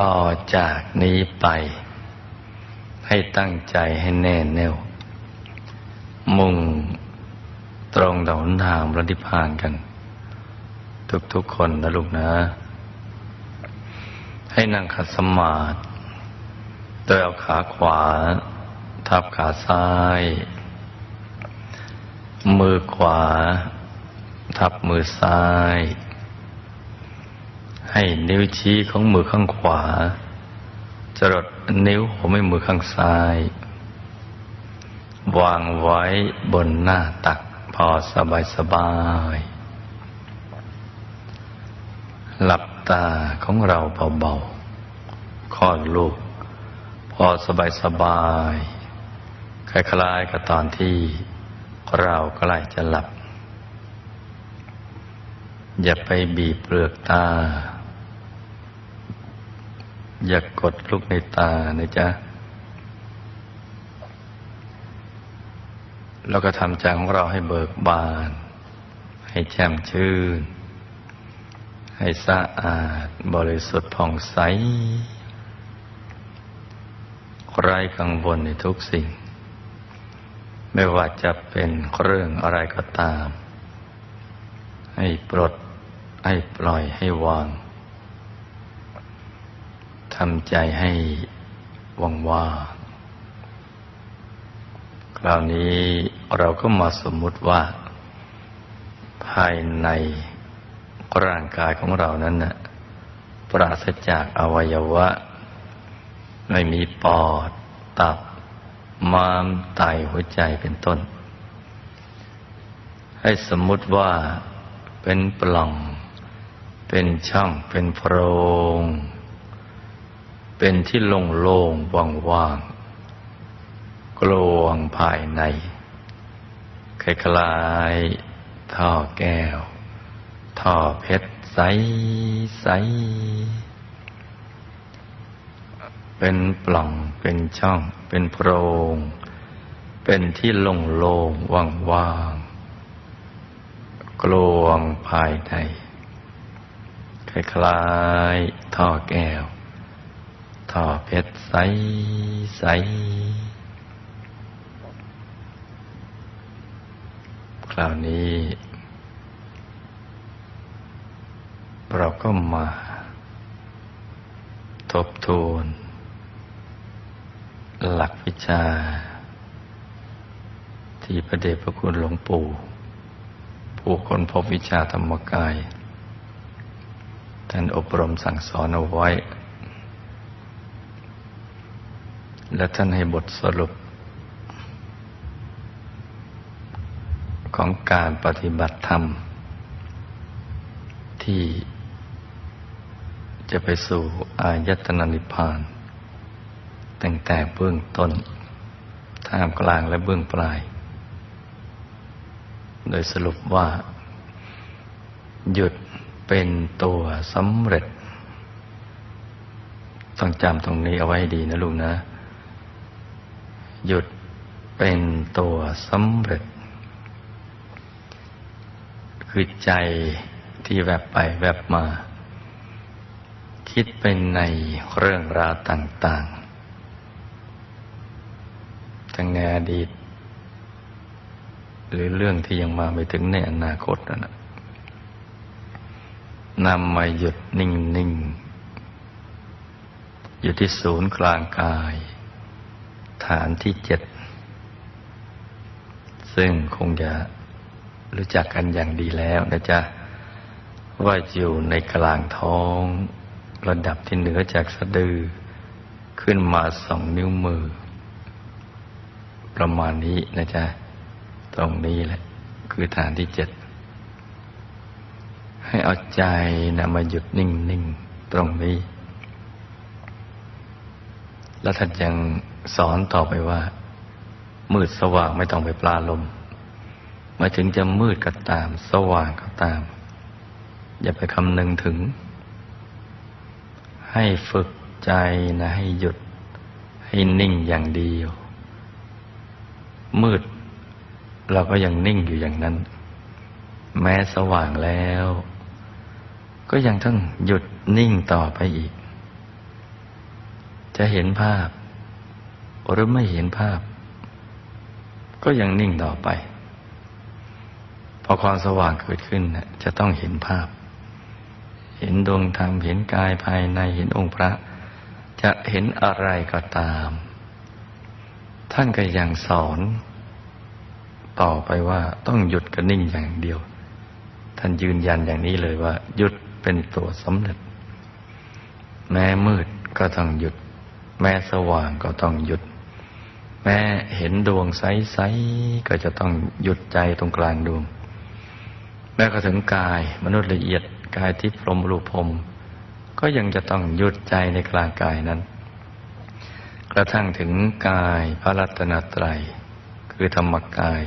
ต่อจากนี้ไป ให้ตั้งใจให้แน่แน่ว มุ่งตรงต่อหนทางพระนิพพานกัน ทุกๆคนนะลูกนะ ให้นั่งขัดสมาธิโดยเอาขาขวา ทับขาซ้าย มือขวา ทับมือซ้าย ให้นิ้วชี้ของมือข้างขวา จรดนิ้วหัวแม่มือข้างซ้าย วางไว้บนหน้าตักพอสบายสบาย หลับตาของเราเบาๆคลอดลูก พอสบายสบายคล้ายๆกับตอนที่เราใกล้จะหลับ อย่าไปบีบเปลือกตา อย่ากกดลูกในตานะจ๊ะ แล้วก็ทำใจของเราให้เบิกบาน ให้แช่มชื่น ให้สะอาดบริสุทธิ์ผ่องใสไร้กังวลในทุกสิ่ง ไม่ว่าจะเป็นเรื่องอะไรก็ตาม ให้ปลดให้ปล่อยให้วางำใจให้ว่างว่า คราวนี้เราก็มาสมมุติว่า ภายในร่างกายของเรานั้นนะปราศจากอวัยวะ ไม่มีปอด ตับ ม้าม ไต หัวใจเป็นต้น ให้สมมุติว่าเป็นปล่อง เป็นช่อง เป็นโพรง เป็นที่โล่งๆว่างๆกลวงภายในคล้ายๆท่อแก้ว ท่อเพชรใสใสเป็นปล่องเป็นช่อง เป็นโพรง เป็นที่โล่งๆว่างๆกลวงภายในคล้ายๆท่อแก้ว ท่อเพชรใสใสคราวนี้ เราก็มา ทบทวน หลักวิชา ที่พระเดชพระคุณหลวงปู่ ผู้คนพบวิชาธรรมกาย ท่านอบรมสั่งสอนเอาไว้ และท่านให้บทสรุป ของการปฏิบัติธรรม ที่จะไปสู่อายตนะนิพพาน ตั้งแต่เบื้องต้น ท่ามกลางและเบื้องปลาย โดยสรุปว่า หยุดเป็นตัวสำเร็จ ต้องจำตรงนี้เอาไว้ดีนะลูกนะ หยุดเป็นตัวสำเร็จ คือใจที่แวบไปแวบมา คิดเป็นในเรื่องราวต่าง ๆ ทั้งในอดีต หรือเรื่องที่ยังมาไม่ถึงในอนาคตนั่นนะนำมาหยุดนิ่ง ๆ อยู่ที่ศูนย์กลางกาย ฐานที่เจ็ด ซึ่งคงจะรู้จักกันอย่างดีแล้วนะจ๊ะ ว่าอยู่ในกลางท้อง ระดับที่เหนือจากสะดือ ขึ้นมาสองนิ้วมือ ประมาณนี้นะจ๊ะ ตรงนี้แหละ คือฐานที่เจ็ด ให้เอาใจนะมาหยุดนิ่ง ๆ ตรงนี้แล้วท่านยัง สอนต่อไปว่า มืดสว่างไม่ต้องไปปลาลมหมายถึงจะมืดก็ตาม สว่างก็ตาม อย่าไปคำนึงถึง ให้ฝึกใจนะให้หยุด ให้นิ่งอย่างเดียว มืด เราก็ยังนิ่งอยู่อย่างนั้น แม้สว่างแล้ว ก็ยังต้องหยุดนิ่งต่อไปอีก จะเห็นภาพ หรือไม่เห็นภาพ ก็ยังนิ่งต่อไป พอความสว่างเกิดขึ้นจะต้องเห็นภาพ เห็นดวงธรรมเห็นกายภายในเห็นองค์พระ จะเห็นอะไรก็ตาม ท่านก็ยังสอน ต่อไปว่าต้องหยุดกับนิ่งอย่างเดียว ท่านยืนยันอย่างนี้เลยว่า หยุดเป็นตัวสำเร็จ แม้มืดก็ต้องหยุด แม้สว่างก็ต้องหยุด แม้เห็นดวงใสๆก็จะต้องหยุดใจตรงกลางดวง แม้กระถึงกายมนุษย์ละเอียดกายที่พรมรูปพรมก็ยังจะต้องหยุดใจในกลางกายนั้น กระทั่งถึงกายพระรัตนตรัย คือธรรมกาย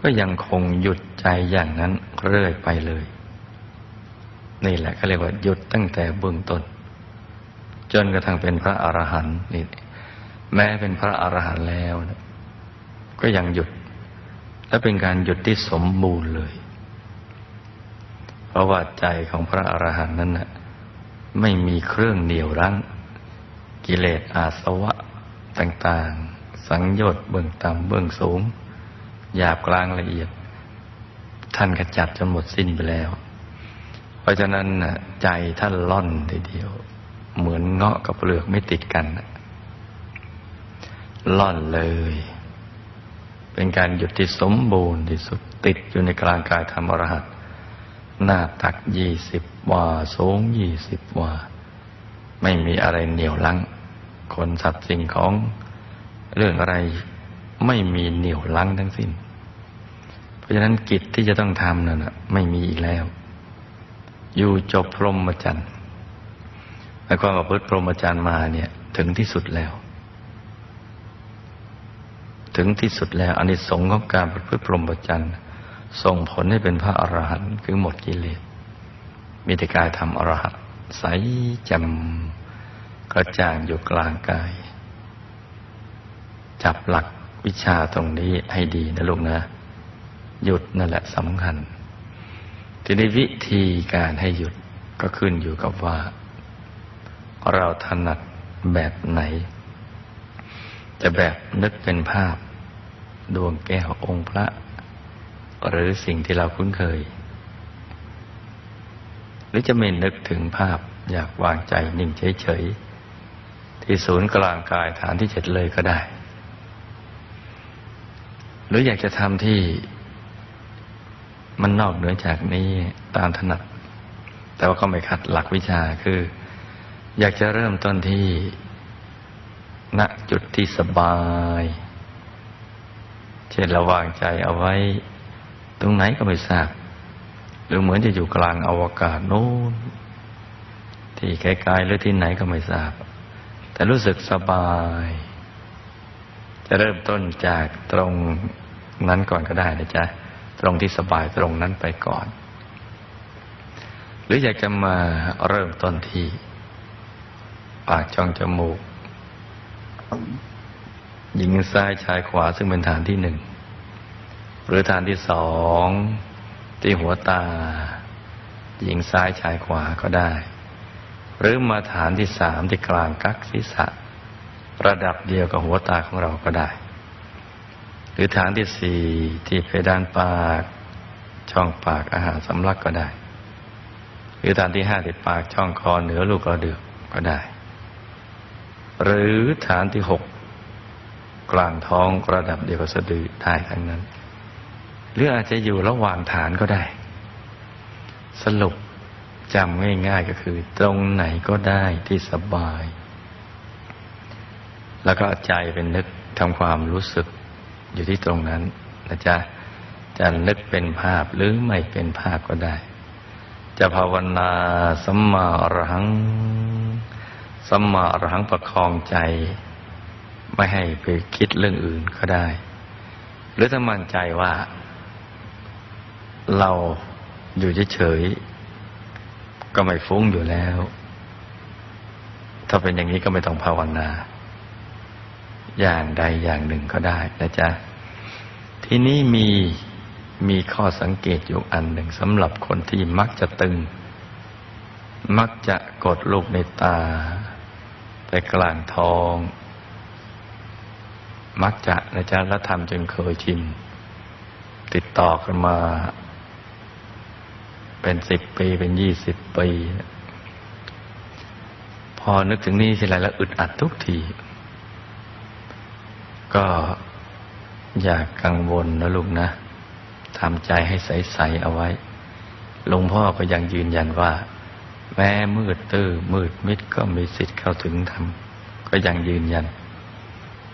ก็ยังคงหยุดใจอย่างนั้นเรื่อยไปเลย นี่แหละเขาเรียกว่าหยุดตั้งแต่เบื้องต้น จนกระทั่งเป็นพระอรหันต์นี่แม้เป็นพระอรหันต์แล้วนะก็ยังหยุด และเป็นการหยุดที่สมบูรณ์เลย เพราะว่าใจของพระอรหันต์นั้นนะไม่มีเครื่องเหนี่ยวรั้ง กิเลสอาสวะต่างๆ สังโยชน์เบื้องต่ำเบื้องสูง หยาบกลางละเอียด ท่านขจัดจนหมดสิ้นไปแล้ว เพราะฉะนั้นน่ะใจท่านล่อนทีเดียว เหมือนเงาะกับเปลือกไม่ติดกันล่อนเลย เป็นการหยุดที่สมบูรณ์ที่สุดติดอยู่ในกลางกายธรรมอรหัตหน้าตักยี่สิบวาสูงยี่สิบวา ไม่มีอะไรเหนียวลังคนสัตว์สิ่งของเรื่องอะไรไม่มีเหนียวลังทั้งสิ้น เพราะฉะนั้นกิจที่จะต้องทำนั่นนะไม่มีอีกแล้ว อยู่จบพรหมจรรย์ หมายความว่าพุทธพรหมจรรย์มาเนี่ย ถึงที่สุดแล้ว ถึงที่สุดแล้วอานิสงส์ของการประพฤติพรหมจรรย์ส่งผลให้เป็นพระอรหันต์คือหมดกิเลสมีแต่กายทำอรหัตใสจ่มกระจ่างอยู่กลางกาย จับหลักวิชาตรงนี้ให้ดีนะลูกนะ หยุดนั่นแหละสำคัญ ทีนี้วิธีการให้หยุดก็ขึ้นอยู่กับว่า เราถนัดแบบไหน จะแบบนึกเป็นภาพ ดวงแก้วองค์พระ หรือสิ่งที่เราคุ้นเคย หรือจะไม่นึกถึงภาพอยากวางใจนิ่งเฉยๆ ที่ศูนย์กลางกายฐานที่เจ็ดเลยก็ได้ หรืออยากจะทำที่มันนอกเหนือจากนี้ตามถนัด แต่ว่าก็ไม่ขัดหลักวิชาคือ อยากจะเริ่มต้นที่ ณจุดที่สบาย เช่นระวางใจเอาไว้ ตรงไหนก็ไม่ทราบ หรือเหมือนจะอยู่กลางอวกาศโน้น ที่ไกลๆหรือที่ไหนก็ไม่ทราบ แต่รู้สึกสบาย จะเริ่มต้นจากตรงนั้นก่อนก็ได้นะจ๊ะ ตรงที่สบายตรงนั้นไปก่อน หรืออยากจะมาเริ่มต้นที่ ปากช่องจมูก หญิงซ้ายชายขวาซึ่งเป็นฐานที่หนึ่ง หรือฐานที่สองที่หัวตา หญิงซ้ายชายขวาก็ได้ หรือมาฐานที่สามที่กลางกักศีรษะ ระดับเดียวกับหัวตาของเราก็ได้ หรือฐานที่สี่ที่เพดานปากช่องปากอาหารสำลักก็ได้ หรือฐานที่ห้าที่ปากช่องคอเหนือลูกกระเดือกก็ได้ หรือฐานที่หกกลางท้องระดับเดียวกับสะดือได้ทั้งนั้น หรืออาจจะอยู่ระหว่างฐานก็ได้ สรุปจำง่ายๆก็คือ ตรงไหนก็ได้ที่สบาย แล้วก็ใจเป็นนึกทำความรู้สึกอยู่ที่ตรงนั้นนะจ๊ะจะนึกเป็นภาพหรือไม่เป็นภาพก็ได้ จะภาวนาสัมมาอรหัง สมารหังประคองใจ ไม่ให้ไปคิดเรื่องอื่นก็ได้ หรือถ้ามั่นใจว่า เราอยู่เฉยๆก็ไม่ฟุ้งอยู่แล้ว ถ้าเป็นอย่างนี้ก็ไม่ต้องภาวนา อย่างใดอย่างหนึ่งก็ได้นะจ๊ะที่นี้มีมีข้อสังเกตอยู่อันหนึ่งสำหรับคนที่มักจะตึง มักจะกดลูกในตา แต่กลางท้อง มักจะนะจ๊ะและทำจนเคยชิน ติดต่อกันมา เป็นสิบปีเป็นยี่สิบปี พอนึกถึงนี่ทีไรแล้วอึดอัดทุกที ก็อย่ากกังวลนะลูกนะทำใจให้ใส ๆ เอาไว้หลวงพ่อก็ยังยืนยันว่า แม้มืดตื้อมืดมิดก็มีสิทธิ์เข้าถึงธรรมก็ยังยืนยัน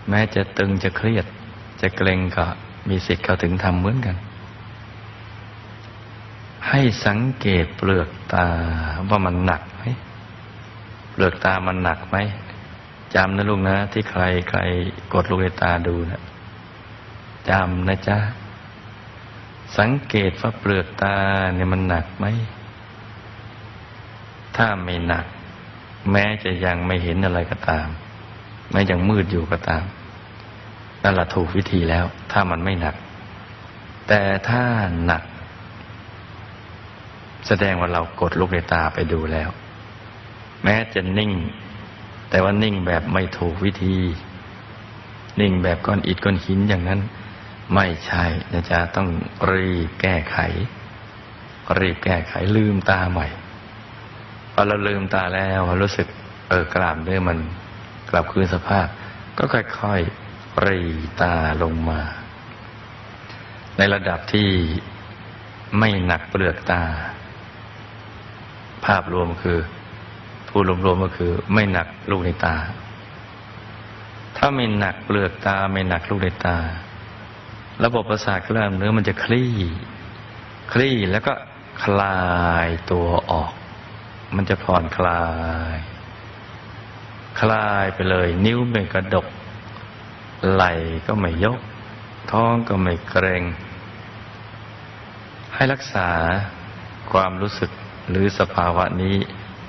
แม้จะตึงจะเครียด จะเกรงก็มีสิทธิ์เข้าถึงธรรมเหมือนกัน ให้สังเกตเปลือกตาว่ามันหนักไหมเปลือกตามันหนักไหมจำนะลูกนะ ที่ใครใครกดลูกในตาดูนะจำนะจ๊ะสังเกตว่าเปลือกตาเนี่ยมันหนักไหม ถ้าไม่หนัก แม้จะยังไม่เห็นอะไรก็ตาม แม้ยังมืดอยู่ก็ตาม นั่นแหละถูกวิธีแล้ว ถ้ามันไม่หนัก แต่ถ้าหนัก แสดงว่าเรากดลูกในตาไปดูแล้ว แม้จะนิ่ง แต่ว่านิ่งแบบไม่ถูกวิธี นิ่งแบบก้อนอิฐก้อนหินอย่างนั้น ไม่ใช่นะจ๊ะต้องรีบแก้ไข รีบแก้ไขลืมตาใหม่ พอเราลืมตาแล้วพอรู้สึกเออกล้ามเนื้อมันกลับคืนสภาพ ก็ค่อยๆรีตาลงมา ในระดับที่ไม่หนักเปลือกตา ภาพรวมคือผู้รวมๆก็คือ ไม่หนักลูกในตา ถ้าไม่หนักเปลือกตาไม่หนักลูกในตา ระบบประสาทกล้ามเนื้อมันจะคลี่ คลี่แล้วก็คลายตัวออก มันจะผ่อนคลาย คลายไปเลย นิ้วไม่กระดก ไหล่ก็ไม่ยก ท้องก็ไม่เกรง ให้รักษาความรู้สึกหรือสภาวะนี้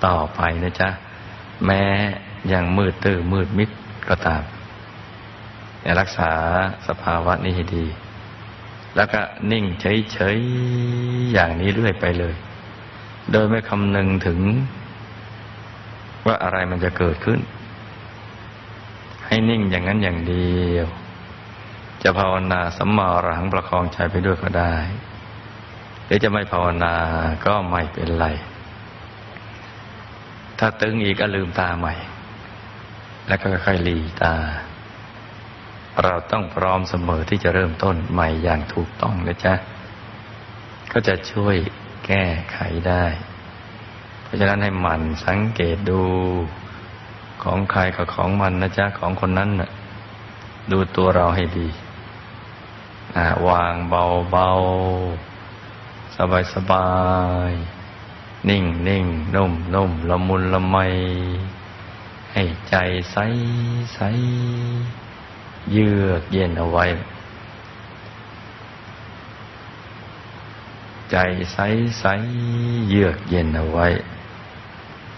ต่อไปนะจ๊ะ แม้ยังมืดตื้อมืดมิดก็ตามรักษาสภาวะนี้ให้ดี แล้วก็นิ่งเฉยๆอย่างนี้เรื่อยไปเลย โดยไม่คำนึงถึง ว่าอะไรมันจะเกิดขึ้น ให้นิ่งอย่างนั้นอย่างเดียว จะภาวนาสัมมาอรหังประคองใจไปด้วยก็ได้หรือจะไม่ภาวนาก็ไม่เป็นไร ถ้าตึงอีกก็ลืมตาใหม่ แล้วก็ค่อยหลีตา เราต้องพร้อมเสมอที่จะเริ่มต้นใหม่อย่างถูกต้องนะจ๊ะ ก็จะช่วย แก้ไขได้ เพราะฉะนั้นให้หมั่นสังเกตดูของใครกับของมันนะจ๊ะของคนนั้นนะดูตัวเราให้ดีวางเบาเบาสบายสบายนิ่งนิ่งนุ่มนุ่มละมุนละไม ให้ใจใสใสเยือกเย็นเอาไว้ ใจใสใสเยือกเย็นเอาไว้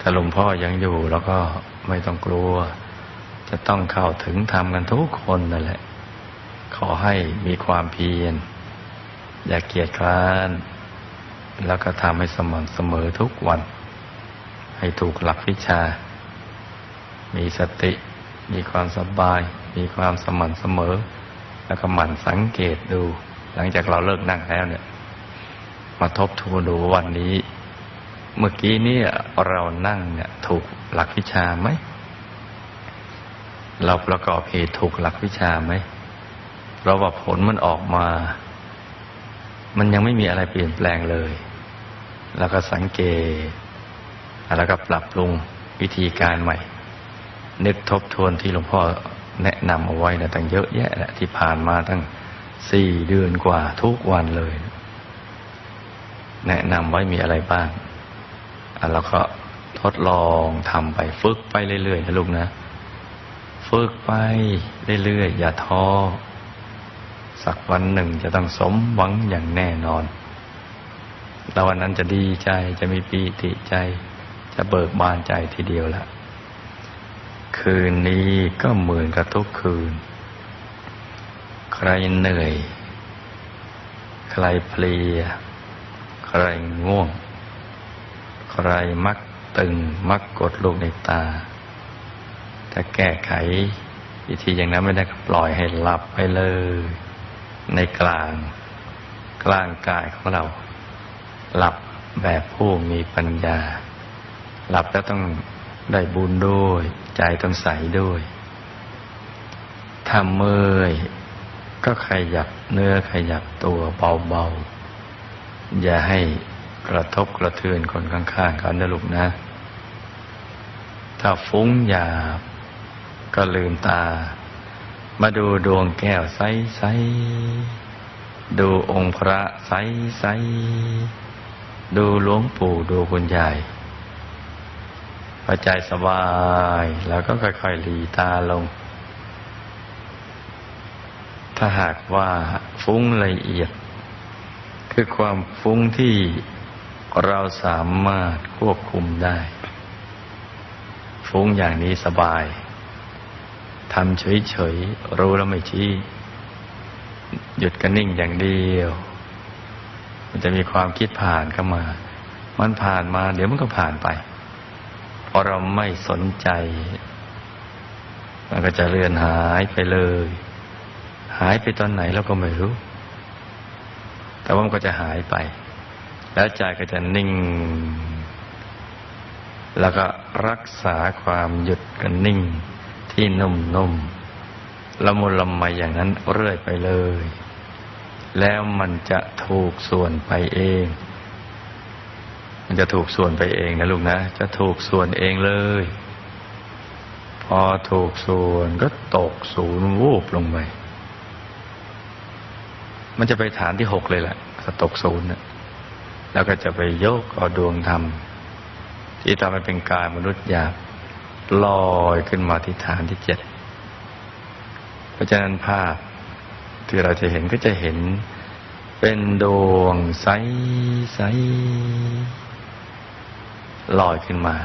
ถ้าหลวงพ่อยังอยู่แล้วก็ไม่ต้องกลัว จะต้องเข้าถึงธรรมกันทุกคนนั่นแหละ ขอให้มีความเพียร อย่าเกียจคร้าน แล้วก็ทำให้สม่ำเสมอทุกวัน ให้ถูกหลักวิชา มีสติ มีความสบาย มีความสม่ำเสมอ แล้วก็หมั่นสังเกตดู หลังจากเราเลิกนั่งแล้วเนี่ย มาทบทวนดูวันนี้ เมื่อกี้นี่เรานั่งเนี่ยถูกหลักวิชาไหม เราประกอบเหตุถูกหลักวิชาไหมเราว่าผลมันออกมา มันยังไม่มีอะไรเปลี่ยนแปลงเลย แล้วก็สังเกต แล้วก็ปรับปรุงวิธีการใหม่ นึกทบทวนที่หลวงพ่อแนะนำเอาไว้นะตั้งเยอะแยะแหละที่ผ่านมาตั้งสี่เดือนกว่าทุกวันเลย แนะนำไว้มีอะไรบ้างอะเราก็ทดลองทำไปฝึกไปเรื่อยๆนะลูกนะ ฝึกไปเรื่อยๆอย่าท้อสักวันหนึ่งจะต้องสมหวังอย่างแน่นอนแล้ววันนั้นจะดีใจจะมีปีติใจ จะเบิกบานใจทีเดียวละคืนนี้ก็เหมือนกับทุกคืน ใครเหนื่อย ใครเพลีย ใครง่วง ใครมักตึงมักกดลูกในตา ถ้าแก้ไขวิธีอย่างนั้นไม่ได้ก็ปล่อยให้หลับไปเลย ในกลางกลางกายของเรา หลับแบบผู้มีปัญญา หลับแล้วต้องได้บุญด้วย ใจต้องใสด้วยถ้าเมื่อยก็ขยับเนื้อขยับตัวเบาๆ อย่าให้กระทบกระเทือนคนข้างๆเขานะลูกนะ ถ้าฟุ้งหยาบก็ลืมตา มาดูดวงแก้วใสๆดูองค์พระใสๆดูหลวงปู่ดูคุณยายพอใจสบาย แล้วก็ค่อยๆหลีตาลง ถ้าหากว่าฟุ้งละเอียด คือความฟุ้งที่เราสามารถควบคุมได้ ฟุ้งอย่างนี้สบายทำเฉยๆรู้แล้วไม่ชี้ หยุดกันนิ่งอย่างเดียว มันจะมีความคิดผ่านเข้ามา มันผ่านมา เดี๋ยวมันก็ผ่านไปเพราะเราไม่สนใจ มันก็จะเลือนหายไปเลย หายไปตอนไหนเราก็ไม่รู้ แต่ว่ามันก็จะหายไป แล้วใจก็จะนิ่ง แล้วก็รักษาความหยุดกันนิ่งที่นุ่มๆละมุนละไมอย่างนั้นเรื่อยไปเลย แล้วมันจะถูกส่วนไปเอง มันจะถูกส่วนไปเองนะลูกนะ จะถูกส่วนเองเลย พอถูกส่วนก็ตกศูนย์วูบลงไป มันจะไปฐานที่หกเลยแหละถ้าตกศูนย์แล้วก็จะไปยกเอาดวงธรรม ที่ทำให้เป็นกายมนุษย์หยาบลอยขึ้นมาที่ฐานที่เจ็ดเพราะฉะนั้นภาพที่เราจะเห็นก็จะเห็นเป็นดวงใสใสลอยขึ้นมา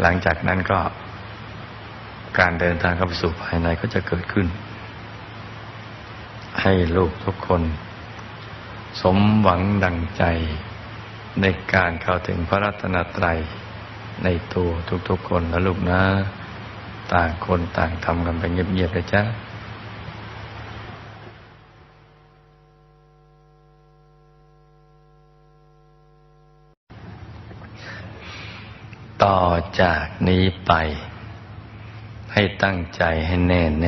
หลังจากนั้นก็การเดินทางเข้าไปสู่ภายในก็จะเกิดขึ้น ให้ลูกทุกคน สมหวังดังใจในการเข้าถึงพระรัตนตรัยในตัวทุกๆคนนะลูกนะ ต่างคนต่างทำกันไปเงียบๆเลยจ้ะต่อจากนี้ไป ให้ตั้งใจให้แน่แน่